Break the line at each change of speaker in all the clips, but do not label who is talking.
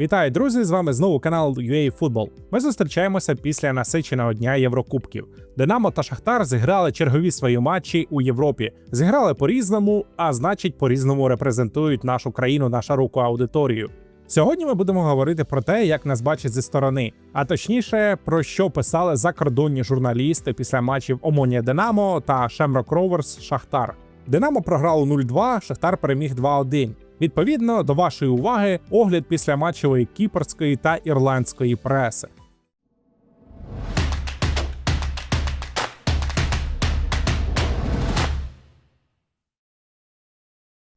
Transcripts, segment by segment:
Вітаю, друзі! З вами знову канал UA Football. Ми зустрічаємося після насиченого дня Єврокубків. Динамо та Шахтар зіграли чергові свої матчі у Європі. Зіграли по-різному, а значить, по-різному репрезентують нашу країну на широку аудиторію. Сьогодні ми будемо говорити про те, як нас бачать зі сторони, а точніше, про що писали закордонні журналісти після матчів Омонія Динамо та Шемрок Роверс Шахтар. Динамо програло 0-2, Шахтар переміг 2-1. Відповідно до вашої уваги, огляд після матчевої кіпрської та ірландської преси.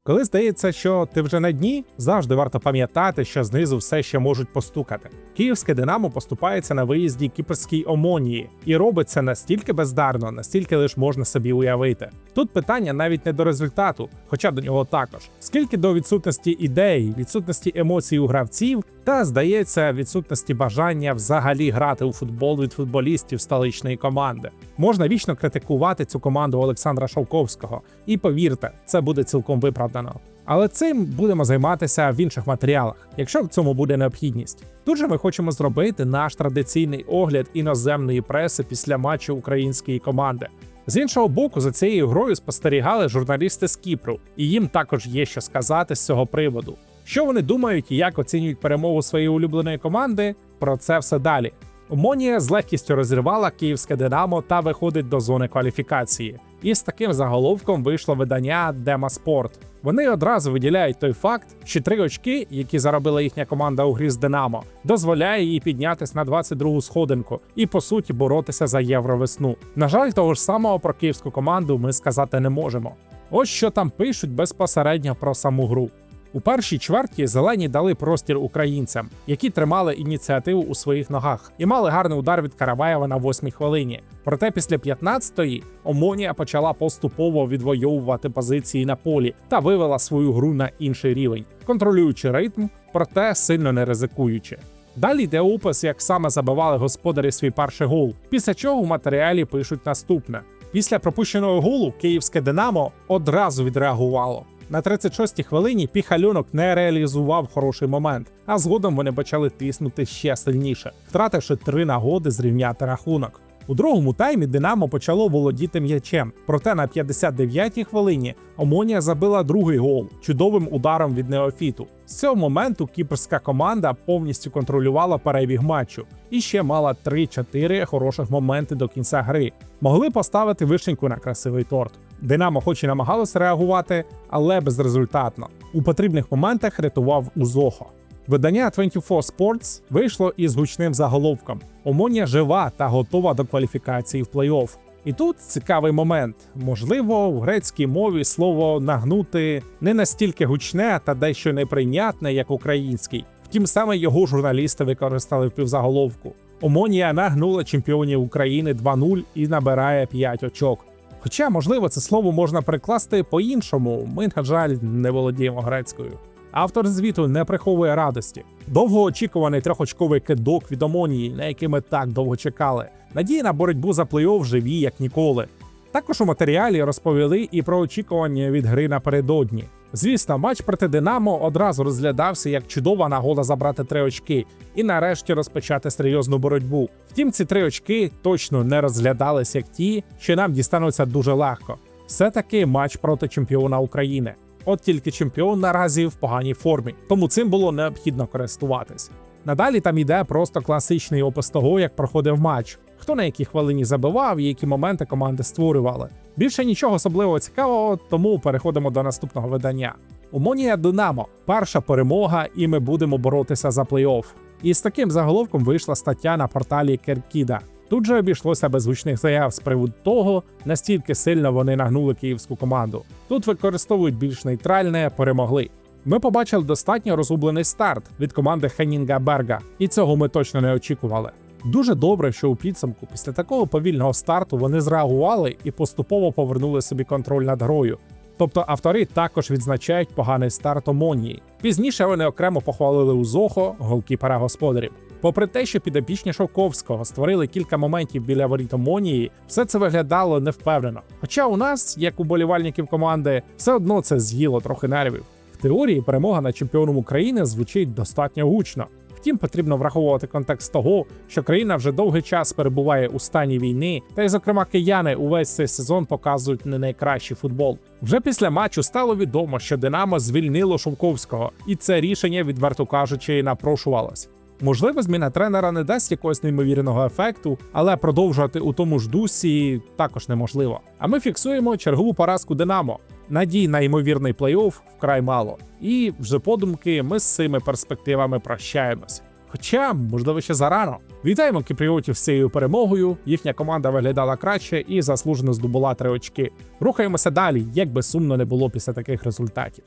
Коли здається, що ти вже на дні, завжди варто пам'ятати, що знизу все ще можуть постукати. Київське Динамо поступається на виїзді кіперській Омонії і робить це настільки бездарно, настільки лиш можна собі уявити. Тут питання навіть не до результату, хоча до нього також, скільки до відсутності ідей, відсутності емоцій у гравців, та здається, відсутності бажання взагалі грати у футбол від футболістів столичної команди. Можна вічно критикувати цю команду Олександра Шовковського, і повірте, це буде цілком виправдано. Але цим будемо займатися в інших матеріалах, якщо в цьому буде необхідність. Тут же ми хочемо зробити наш традиційний огляд іноземної преси після матчу української команди. З іншого боку, за цією грою спостерігали журналісти з Кіпру, і їм також є що сказати з цього приводу. Що вони думають і як оцінюють перемогу своєї улюбленої команди? Про це все далі. Омонія з легкістю розірвала київське Динамо та виходить до зони кваліфікації. І з таким заголовком вийшло видання Дема Спорт. Вони одразу виділяють той факт, що три очки, які заробила їхня команда у грі з Динамо, дозволяє їй піднятися на 22-гу сходинку і по суті боротися за євровесну. На жаль, того ж самого про київську команду ми сказати не можемо. Ось що там пишуть безпосередньо про саму гру. У першій чверті зелені дали простір українцям, які тримали ініціативу у своїх ногах і мали гарний удар від Караваєва на восьмій хвилині. Проте після 15-ї Омонія почала поступово відвоювати позиції на полі та вивела свою гру на інший рівень, контролюючи ритм, проте сильно не ризикуючи. Далі йде опис, як саме забивали господарі свій перший гол, після чого в матеріалі пишуть наступне: після пропущеного голу київське Динамо одразу відреагувало. На 36-й хвилині піхальонок не реалізував хороший момент, а згодом вони почали тиснути ще сильніше, втративши три нагоди зрівняти рахунок. У другому таймі Динамо почало володіти м'ячем. Проте на 59-й хвилині Омонія забила другий гол чудовим ударом від Неофіту. З цього моменту кіпрська команда повністю контролювала перебіг матчу і ще мала 3-4 хороших моменти до кінця гри. Могли поставити вишеньку на красивий торт. Динамо, хоч і намагалося реагувати, але безрезультатно. У потрібних моментах рятував Узохо. Видання 24 Sports вийшло із гучним заголовком: Омонія жива та готова до кваліфікації в плей-офф. І тут цікавий момент. Можливо, в грецькій мові слово нагнути не настільки гучне та дещо неприйнятне, як український. Втім, саме його журналісти використали в півзаголовку. Омонія нагнула чемпіонів України 2-0 і набирає 5 очок. Хоча, можливо, це слово можна перекласти по-іншому, ми, на жаль, не володіємо грецькою. Автор звіту не приховує радості. Довгоочікуваний трьохочковий кидок від Омонії, на який ми так довго чекали. Надії на боротьбу за плей-офф живі, як ніколи. Також у матеріалі розповіли і про очікування від гри напередодні. Звісно, матч проти Динамо одразу розглядався як чудова нагода забрати три очки і нарешті розпочати серйозну боротьбу. Втім, ці три очки точно не розглядались як ті, що нам дістануться дуже легко. Все таки матч проти чемпіона України. От тільки чемпіон наразі в поганій формі, тому цим було необхідно користуватись. Надалі там йде просто класичний опис того, як проходив матч, хто на якій хвилині забивав і які моменти команди створювали. Більше нічого особливо цікавого, тому переходимо до наступного видання. Омонія Динамо перша перемога, і ми будемо боротися за плей-офф. І з таким заголовком вийшла стаття на порталі Керкіда. Тут же обійшлося без гучних заяв з приводу того, настільки сильно вони нагнули київську команду. Тут використовують більш нейтральне перемогли. Ми побачили достатньо розгублений старт від команди Хеннінга Берга, і цього ми точно не очікували. Дуже добре, що у підсумку після такого повільного старту вони зреагували і поступово повернули собі контроль над грою. Тобто автори також відзначають поганий старт Омонії. Пізніше вони окремо похвалили Узохо, голкіпера господарів. Попри те, що підопічні Шовковського створили кілька моментів біля воріт Омонії, все це виглядало невпевнено. Хоча у нас, як у болівальників команди, все одно це з'їло трохи нервів. В теорії перемога над чемпіоном України звучить достатньо гучно. Втім, потрібно враховувати контекст того, що країна вже довгий час перебуває у стані війни, та й, зокрема, кияни увесь цей сезон показують не найкращий футбол. Вже після матчу стало відомо, що Динамо звільнило Шовковського, і це рішення, відверто кажучи, напрошувалось. Можливо, зміна тренера не дасть якогось неймовірного ефекту, але продовжувати у тому ж дусі також неможливо. А ми фіксуємо чергову поразку Динамо. Надій на ймовірний плей-офф вкрай мало. І вже подумки ми з цими перспективами прощаємось. Хоча, можливо, ще зарано. Вітаємо кіпріотів з цією перемогою. Їхня команда виглядала краще і заслужено здобула три очки. Рухаємося далі, як би сумно не було після таких результатів.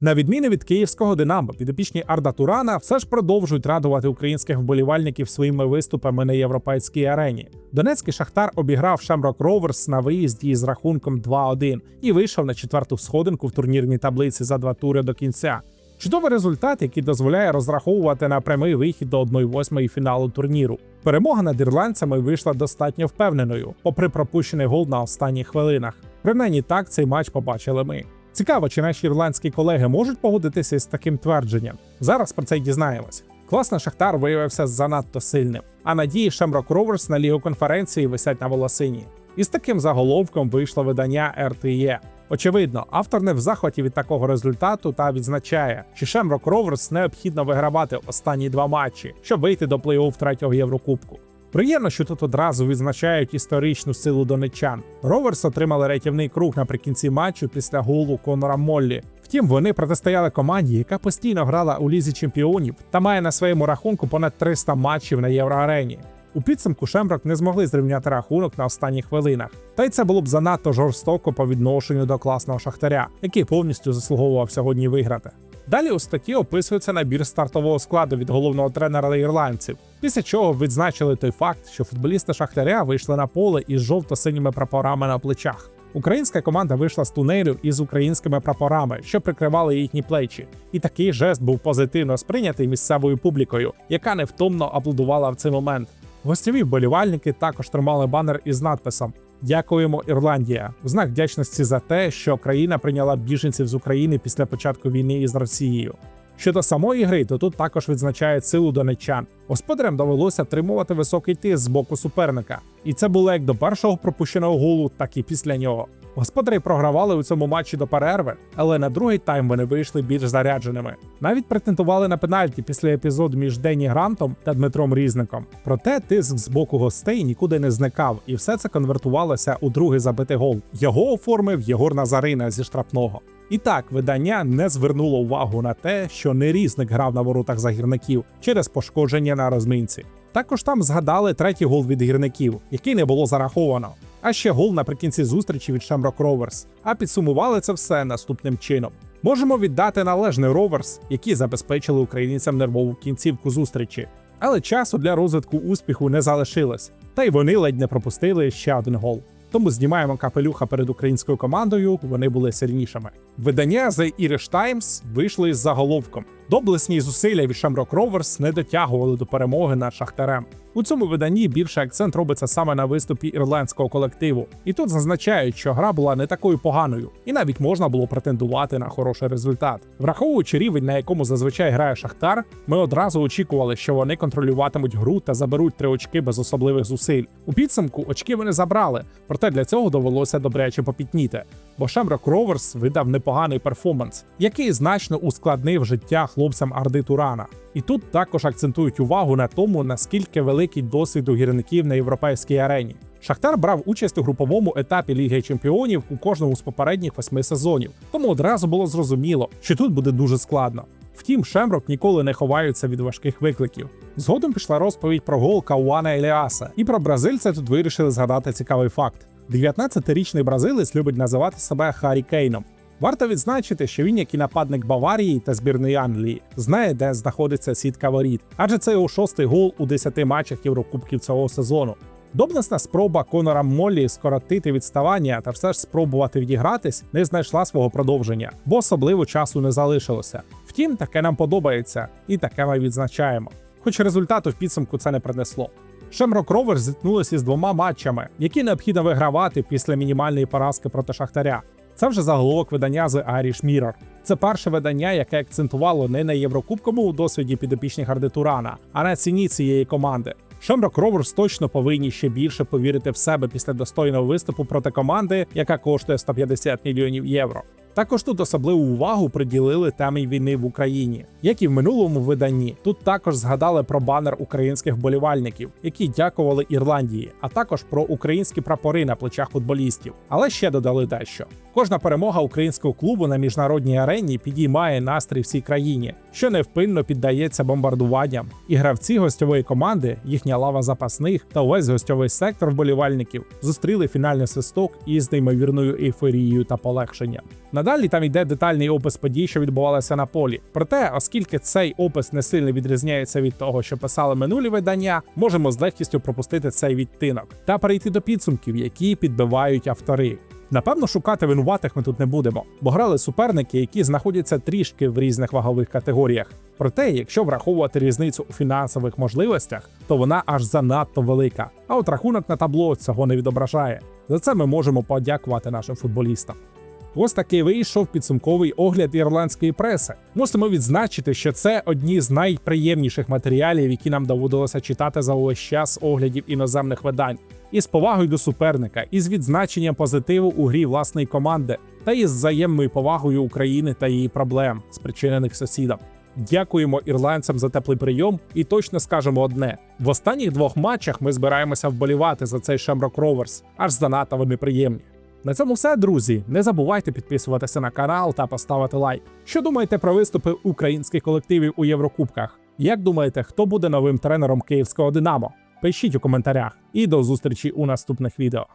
На відміну від київського Динамо, підопічні Арда Турана все ж продовжують радувати українських вболівальників своїми виступами на європейській арені. Донецький Шахтар обіграв Шемрок Роверс на виїзді із рахунком 2-1 і вийшов на четверту сходинку в турнірній таблиці за два тури до кінця. Чудовий результат, який дозволяє розраховувати на прямий вихід до 1-8 фіналу турніру. Перемога над ірландцями вийшла достатньо впевненою, попри пропущений гол на останніх хвилинах. Принаймні так цей матч побачили ми. Цікаво, чи наші ірландські колеги можуть погодитися з таким твердженням. Зараз про це й дізнаємось. Класно Шахтар виявився занадто сильним, а надії Шемрок Роверс на лігу конференції висять на волосині. І з таким заголовком вийшло видання РТЄ. Очевидно, автор не в захваті від такого результату та відзначає, що Шемрок Роверс необхідно вигравати останні два матчі, щоб вийти до плей-офф третього Єврокубку. Приємно, що тут одразу відзначають історичну силу донечан. Роверс отримали рятівний круг наприкінці матчу після голу Конора Моллі. Втім, вони протистояли команді, яка постійно грала у лізі чемпіонів та має на своєму рахунку понад 300 матчів на євроарені. У підсумку Шемброк не змогли зрівняти рахунок на останніх хвилинах, та й це було б занадто жорстоко по відношенню до класного шахтаря, який повністю заслуговував сьогодні виграти. Далі у статті описується набір стартового складу від головного тренера ірландців, після чого відзначили той факт, що футболісти Шахтаря вийшли на поле із жовто-синіми прапорами на плечах. Українська команда вийшла з тунелю із українськими прапорами, що прикривали їхні плечі. І такий жест був позитивно сприйнятий місцевою публікою, яка невтомно аплодувала в цей момент. Гостєві вболівальники також тримали банер із надписом Дякуємо, Ірландія, в знак вдячності за те, що країна прийняла біженців з України після початку війни із Росією. Щодо самої гри, то тут також відзначають силу донеччан. Господарям довелося втримувати високий тиск з боку суперника, і це було як до першого пропущеного голу, так і після нього. Господарі програвали у цьому матчі до перерви, але на другий тайм вони вийшли більш зарядженими. Навіть претендували на пенальті після епізоду між Дені Грантом та Дмитром Різником. Проте тиск з боку гостей нікуди не зникав, і все це конвертувалося у другий забитий гол. Його оформив Єгор Назарина зі штрафного. І так, видання не звернуло увагу на те, що не різник грав на воротах загірників через пошкодження на розминці. Також там згадали третій гол від гірників, який не було зараховано. А ще гол наприкінці зустрічі від Shamrock Rovers. А підсумували це все наступним чином. Можемо віддати належний Rovers, які забезпечили українцям нервову кінцівку зустрічі. Але часу для розвитку успіху не залишилось, та й вони ледь не пропустили ще один гол. Тому знімаємо капелюха перед українською командою. Вони були сильнішими. Видання The Irish Times вийшли з заголовком. Доблесні зусилля від Shamrock Rovers не дотягували до перемоги над Шахтарем. У цьому виданні більше акцент робиться саме на виступі ірландського колективу, і тут зазначають, що гра була не такою поганою, і навіть можна було претендувати на хороший результат. Враховуючи рівень, на якому зазвичай грає Шахтар, ми одразу очікували, що вони контролюватимуть гру та заберуть три очки без особливих зусиль. У підсумку очки вони забрали, проте для цього довелося добряче попітніти. Бо Shamrock Rovers видав непоганий перформанс, який значно ускладнив життя хлопцям Арди Турана. І тут також акцентують увагу на тому, наскільки великий досвід у гірників на європейській арені. Шахтар брав участь у груповому етапі Ліги Чемпіонів у кожному з попередніх восьми сезонів, тому одразу було зрозуміло, що тут буде дуже складно. Втім, Шемрок ніколи не ховаються від важких викликів. Згодом пішла розповідь про гол Кауана Еліаса, і про бразильця тут вирішили згадати цікавий факт: 19-річний бразилець любить називати себе Харі Кейном. Варто відзначити, що він, як і нападник Баварії та збірної Англії, знає, де знаходиться сітка воріт, адже це його шостий гол у 10 матчах Єврокубків цього сезону. Доблесна спроба Конора Моллі скоротити відставання та все ж спробувати відігратись не знайшла свого продовження, бо особливо часу не залишилося. Втім, таке нам подобається, і таке ми відзначаємо. Хоч результату в підсумку це не принесло. Шемрок Ровер зіткнулися з двома матчами, які необхідно вигравати після мінімальної поразки проти Шахтаря. Це вже заголовок видання The Irish Mirror. Це перше видання, яке акцентувало не на єврокубковому досвіді підопічних Арди Турана, а на ціні цієї команди. Шемрок Роверс точно повинні ще більше повірити в себе після достойного виступу проти команди, яка коштує 150 мільйонів євро. Також тут особливу увагу приділили темі війни в Україні, як і в минулому виданні. Тут також згадали про банер українських болівальників, які дякували Ірландії, а також про українські прапори на плечах футболістів. Але ще додали дещо: кожна перемога українського клубу на міжнародній арені підіймає настрій всій країні, що невпинно піддається бомбардуванням. І гравці гостьової команди, їхня лава запасних та увесь гостьовий сектор вболівальників зустріли фінальний свисток із неймовірною ейфорією та полегшенням. Надалі там йде детальний опис подій, що відбувалися на полі. Проте, оскільки цей опис не сильно відрізняється від того, що писали минулі видання, можемо з легкістю пропустити цей відтинок та перейти до підсумків, які підбивають автори. Напевно, шукати винуватих ми тут не будемо, бо грали суперники, які знаходяться трішки в різних вагових категоріях. Проте, якщо враховувати різницю у фінансових можливостях, то вона аж занадто велика. А от рахунок на табло цього не відображає. За це ми можемо подякувати нашим футболістам. Ось такий вийшов підсумковий огляд ірландської преси. Мусимо відзначити, що це одні з найприємніших матеріалів, які нам доводилося читати за увесь час оглядів іноземних видань, із повагою до суперника, із відзначенням позитиву у грі власної команди, та із взаємною повагою України та її проблем, спричинених сусідам. Дякуємо ірландцям за теплий прийом і точно скажемо одне: в останніх двох матчах ми збираємося вболівати за цей Shamrock Rovers, аж занадто вони приємні. На цьому все, друзі. Не забувайте підписуватися на канал та поставити лайк. Що думаєте про виступи українських колективів у Єврокубках? Як думаєте, хто буде новим тренером київського Динамо? Пишіть у коментарях і до зустрічі у наступних відео.